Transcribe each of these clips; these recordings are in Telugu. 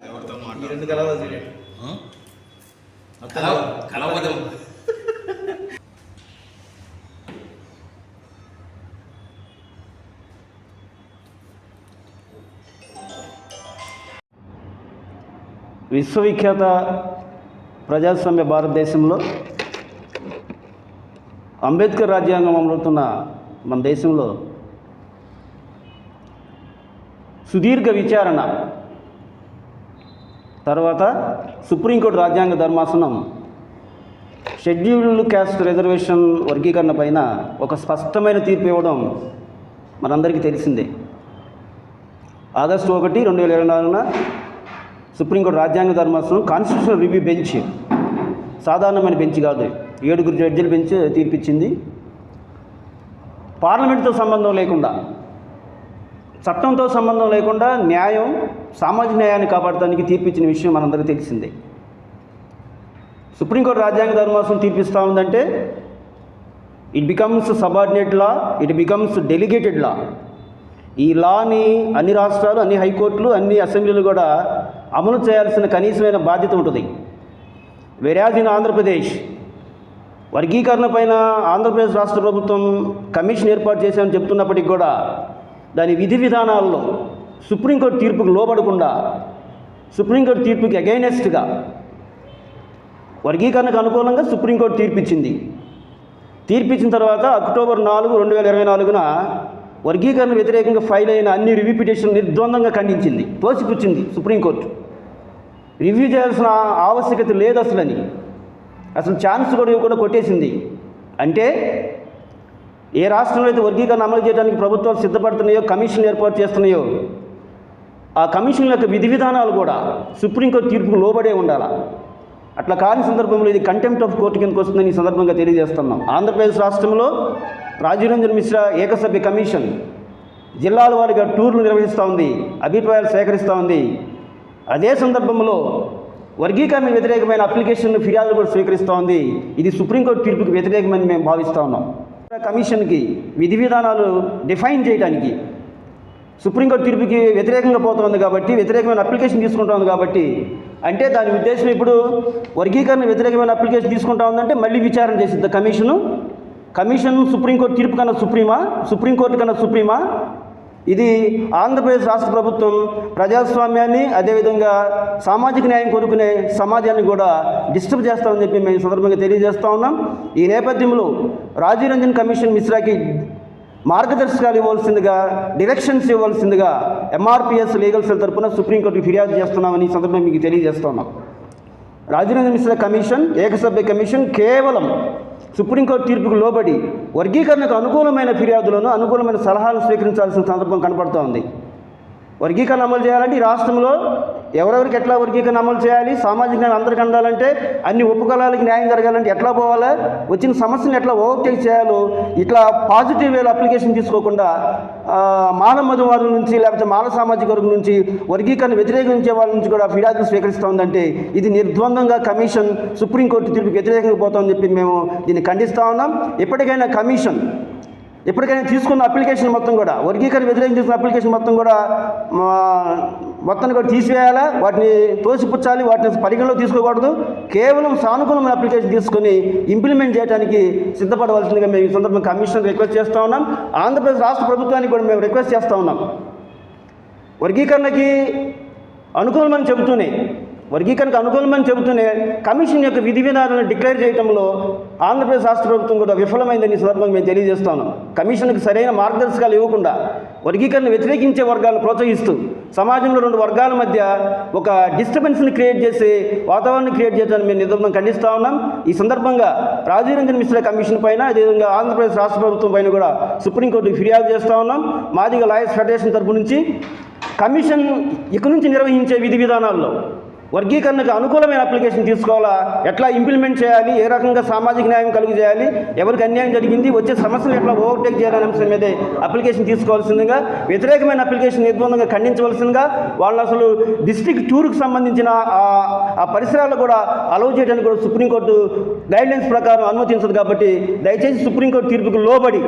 ఎవరితో ఈ మాట్లాడు రెండు కలవలు చూడండి కలవ కలవదు విశ్వవిఖ్యాత ప్రజాస్వామ్య భారతదేశంలో అంబేద్కర్ రాజ్యాంగం అమలుతున్న మన దేశంలో సుదీర్ఘ విచారణ తర్వాత సుప్రీంకోర్టు రాజ్యాంగ ధర్మాసనం. షెడ్యూల్డ్ క్యాస్ట్ రిజర్వేషన్ వర్గీకరణ పైన ఒక స్పష్టమైన తీర్పు ఇవ్వడం మనందరికీ తెలిసిందే. ఆగస్టు ఒకటి రెండు వేల ఇరవై నాలుగున సుప్రీంకోర్టు రాజ్యాంగ ధర్మాసనం కాన్స్టిట్యూషనల్ రివ్యూ బెంచ్ సాధారణమైన బెంచ్ కాదు. ఏడుగురు జడ్జిల బెంచ్ తీర్పిచ్చింది. పార్లమెంట్తో సంబంధం లేకుండా చట్టంతో సంబంధం లేకుండా న్యాయం సామాజిక న్యాయాన్ని కాపాడటానికి తీర్పిచ్చిన విషయం మనందరికీ తెలిసిందే. సుప్రీంకోర్టు రాజ్యాంగ ధర్మాసం తీర్పిస్తూ ఉందంటే it becomes subordinate law it becomes delegated law ఈ లాని అన్ని రాష్ట్రాలు అన్ని హైకోర్టులు అన్ని అసెంబ్లీలు కూడా అమలు చేయాల్సిన కనీసమైన బాధ్యత ఉంటుంది. వెరాజ్ ఇన్ ఆంధ్రప్రదేశ్ వర్గీకరణ పైన ఆంధ్రప్రదేశ్ రాష్ట్ర ప్రభుత్వం కమిషన్ ఏర్పాటు చేశామని చెప్తున్నప్పటికీ కూడా దాని విధి విధానాల్లో సుప్రీంకోర్టు తీర్పుకు లోబడకుండా సుప్రీంకోర్టు తీర్పుకి అగైనెస్ట్గా వర్గీకరణకు అనుకూలంగా సుప్రీంకోర్టు తీర్పిచ్చింది. తీర్పిచ్చిన తర్వాత అక్టోబర్ నాలుగు రెండు వేల ఇరవై నాలుగున వర్గీకరణ వ్యతిరేకంగా ఫైల్ అయిన అన్ని రివ్యూ పిటిషన్ నిర్ద్వందంగా ఖండించింది తోసిపుచ్చింది సుప్రీంకోర్టు. రివ్యూ చేయాల్సిన ఆవశ్యకత లేదు అసలని. అసలు ఛాన్స్ కూడా ఇవ్వకుండా కొట్టేసింది. అంటే ఏ రాష్ట్రంలో అయితే వర్గీకరణ అమలు చేయడానికి ప్రభుత్వాలు సిద్ధపడుతున్నాయో కమిషన్ ఏర్పాటు చేస్తున్నాయో ఆ కమిషన్ యొక్క విధి విధానాలు కూడా సుప్రీంకోర్టు తీర్పుకు లోబడే ఉండాలా? అట్లా కాని సందర్భంలో ఇది కంటెంప్ట్ ఆఫ్ కోర్టు కిందకు వస్తుందని ఈ సందర్భంగా తెలియజేస్తున్నాం. ఆంధ్రప్రదేశ్ రాష్ట్రంలో రాజీరంజన్ మిశ్రా ఏకసభ్య కమిషన్ జిల్లాల వారిగా టూర్లు నిర్వహిస్తూ ఉంది అభిప్రాయాలు సేకరిస్తూ ఉంది. అదే సందర్భంలో వర్గీకరణ వ్యతిరేకమైన అప్లికేషన్ ఫిర్యాదులు కూడా స్వీకరిస్తూ ఉంది. ఇది సుప్రీంకోర్టు తీర్పుకు వ్యతిరేకమని మేము భావిస్తూ ఉన్నాం. కమిషన్కి విధి విధానాలు డిఫైన్ చేయడానికి సుప్రీంకోర్టు తీర్పుకి వ్యతిరేకంగా పోతుంది కాబట్టి వ్యతిరేకమైన అప్లికేషన్ తీసుకుంటోంది కాబట్టి అంటే దాని ఉద్దేశం ఇప్పుడు వర్గీకరణ వ్యతిరేకమైన అప్లికేషన్ తీసుకుంటా ఉందంటే మళ్ళీ విచారణ చేసింది కమిషను. కమిషన్ సుప్రీంకోర్టు తీర్పు కన్నా సుప్రీమా? సుప్రీంకోర్టు కన్నా సుప్రీమా? ఇది ఆంధ్రప్రదేశ్ రాష్ట్ర ప్రభుత్వం ప్రజాస్వామ్యాన్ని అదేవిధంగా సామాజిక న్యాయం కోరుకునే సమాజాన్ని కూడా డిస్టర్బ్ చేస్తామని చెప్పి మేము సందర్భంగా తెలియజేస్తా ఉన్నాం. ఈ నేపథ్యంలో రాజీవ్ రంజన్ కమిషన్ మిశ్రాకి మార్గదర్శకాలు ఇవ్వాల్సిందిగా డైరెక్షన్స్ ఇవ్వాల్సిందిగా ఎంఆర్పిఎస్ లీగల్ సెల్ తరపున సుప్రీంకోర్టుకి ఫిర్యాదు చేస్తున్నామని ఈ సందర్భంగా మీకు తెలియజేస్తున్నాం రాజేంద్ర మిశ్ర కమిషన్ ఏకసభ్య కమిషన్ కేవలం సుప్రీంకోర్టు తీర్పుకు లోబడి వర్గీకరణకు అనుకూలమైన ఫిర్యాదులను అనుకూలమైన సలహాలను స్వీకరించాల్సిన సందర్భం కనపడుతోంది. వర్గీకరణ అమలు చేయాలంటే ఈ రాష్ట్రంలో ఎవరెవరికి ఎట్లా వర్గీకరణ అమలు చేయాలి? సామాజిక న్యాయం అందరికీ అందాలంటే అన్ని ఉపకులాలకి న్యాయం జరగాలంటే ఎట్లా పోవాలా? వచ్చిన సమస్యను ఎట్లా ఓవర్టేక్ చేయాలో? ఇట్లా పాజిటివ్ వేలో అప్లికేషన్ తీసుకోకుండా మానవ మధువారుల నుంచి లేకపోతే మానవ సామాజిక వర్గం నుంచి వర్గీకరణ వ్యతిరేకించే వాళ్ళ నుంచి కూడా ఫిర్యాదులు స్వీకరిస్తూ ఉందంటే ఇది నిర్ద్వందంగా కమిషన్ సుప్రీంకోర్టు తీర్పుకి వ్యతిరేకంగా పోతామని చెప్పి మేము దీన్ని ఖండిస్తూ ఉన్నాం. ఎప్పటికైనా కమిషన్ ఎప్పటికైనా తీసుకున్న అప్లికేషన్ మొత్తం కూడా వర్గీకరణ వ్యతిరేకం తీసుకున్న అప్లికేషన్ మొత్తం కూడా మొత్తాన్ని కూడా తీసివేయాలా? వాటిని తోసిపుచ్చాలి వాటిని పరిగణలో తీసుకోకూడదు. కేవలం సానుకూలమైన అప్లికేషన్ తీసుకొని ఇంప్లిమెంట్ చేయడానికి సిద్ధపడవలసిందిగా మేము ఈ సందర్భంగా కమిషన్ రిక్వెస్ట్ చేస్తూ ఉన్నాం. ఆంధ్రప్రదేశ్ రాష్ట్ర ప్రభుత్వానికి కూడా మేము రిక్వెస్ట్ చేస్తూ ఉన్నాం. వర్గీకరణకి అనుకూలమని చెబుతూనే వర్గీకరణకు అనుకూలమని చెబుతూనే కమిషన్ యొక్క విధి విధానాలను డిక్లేర్ చేయడంలో ఆంధ్రప్రదేశ్ రాష్ట్ర ప్రభుత్వం కూడా విఫలమైందని సందర్భంగా మేము తెలియజేస్తాను కమిషన్కి సరైన మార్గదర్శకాలు ఇవ్వకుండా వర్గీకరణ వ్యతిరేకించే వర్గాలను ప్రోత్సహిస్తూ సమాజంలో రెండు వర్గాల మధ్య ఒక డిస్టర్బెన్స్ని క్రియేట్ చేసి వాతావరణం క్రియేట్ చేయడానికి మేము నిర్బంధం ఖండిస్తూ ఉన్నాం. ఈ సందర్భంగా రాజీవ్ రంజన్ మిశ్రా కమిషన్ పైన అదేవిధంగా ఆంధ్రప్రదేశ్ రాష్ట్ర ప్రభుత్వం పైన కూడా సుప్రీంకోర్టుకి ఫిర్యాదు చేస్తూ ఉన్నాం. మాదిగ లాయర్స్ ఫెడరేషన్ తరపు నుంచి కమిషన్ ఇక నుంచి నిర్వహించే విధి విధానాల్లో వర్గీకరణకు అనుకూలమైన అప్లికేషన్ తీసుకోవాలా? ఎట్లా ఇంప్లిమెంట్ చేయాలి? ఏ రకంగా సామాజిక న్యాయం కలుగు చేయాలి? ఎవరికి అన్యాయం జరిగింది? వచ్చే సమస్యలు ఎట్లా ఓవర్టేక్ చేయాలనే అంశం మీదే అప్లికేషన్ తీసుకోవాల్సిందిగా వ్యతిరేకమైన అప్లికేషన్ నిర్బంధంగా ఖండించవలసిందిగా వాళ్ళు అసలు డిస్ట్రిక్ట్ టూర్కి సంబంధించిన ఆ- ఆ పరిసరాలు కూడా అలౌ చేయడానికి కూడా సుప్రీంకోర్టు గైడ్లైన్స్ ప్రకారం అనుమతించదు కాబట్టి దయచేసి సుప్రీంకోర్టు తీర్పుకు లోబడి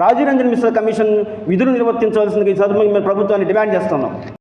రాజీవ్ రంజన్ మిశ్రా కమిషన్ విధులు నిర్వర్తించవలసిందిగా ఈ సందర్భంగా మేము ప్రభుత్వాన్ని డిమాండ్ చేస్తున్నాం.